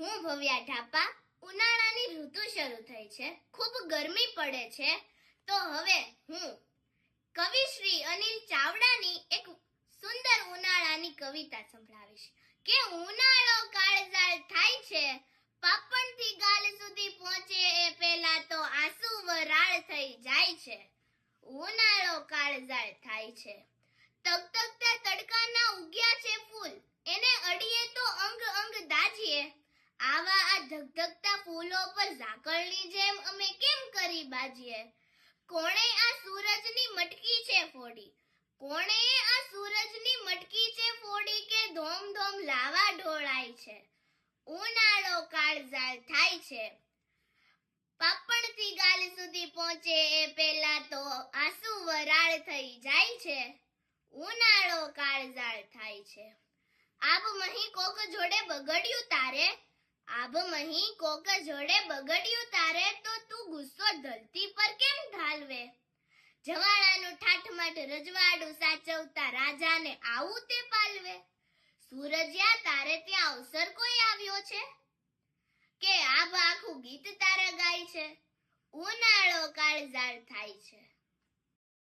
હું ભવ્યા ઢાપા ઉનાળાની ઋતુ શરૂ થઈ છે. ખૂબ ગરમી પડે છે. તો હવે હું કવિ શ્રી અનિલ ચાવડાની એક સુંદર ઉનાળાની કવિતા સંભળાવીશ. કે ઉનાળો કાળઝાળ થાય છે. પાપણથી ગાલ સુધી પહોંચે એ પહેલા તો આંસુ વરાળ થઈ જાય છે. ઉનાળો કાળઝાળ થાય છે. તકતકતા આવા આ ધગધગતા ફૂલો પર ઝાકળની જેમ અમે કેમ કરી બાજીએ? કોણે આ સૂરજની મટકી છે ફોડી? કોણે આ સૂરજની મટકી છે ફોડી કે ધોમ ધોમ લાવા ઢોળાય છે? ઉનાળો કાળઝાળ થાય છે. પાપણથી ગાલ સુધી પહોંચે એ પહેલા તો આંસુ વરાળ થઈ જાય છે. ઉનાળો કાળઝાળ થાય છે. આબ મહી કોક જોડે બગડ્યું તારે? આબ મહી કોક જોડે બગડ્યું તારે તો તું ગુસ્સો ધરતી પર કેમ ઢાલવે? જવાળાનું ઠાઠમાઠ રજવાડું સાચવતા રાજાને આવું તે પાલવે? સૂરજ્યા, તારે ત્યાં અવસર કોઈ આવ્યો છે? કે આબ આખું ગીત તારા ગાય છે? ઉનાળો કાળઝાળ થાય છે.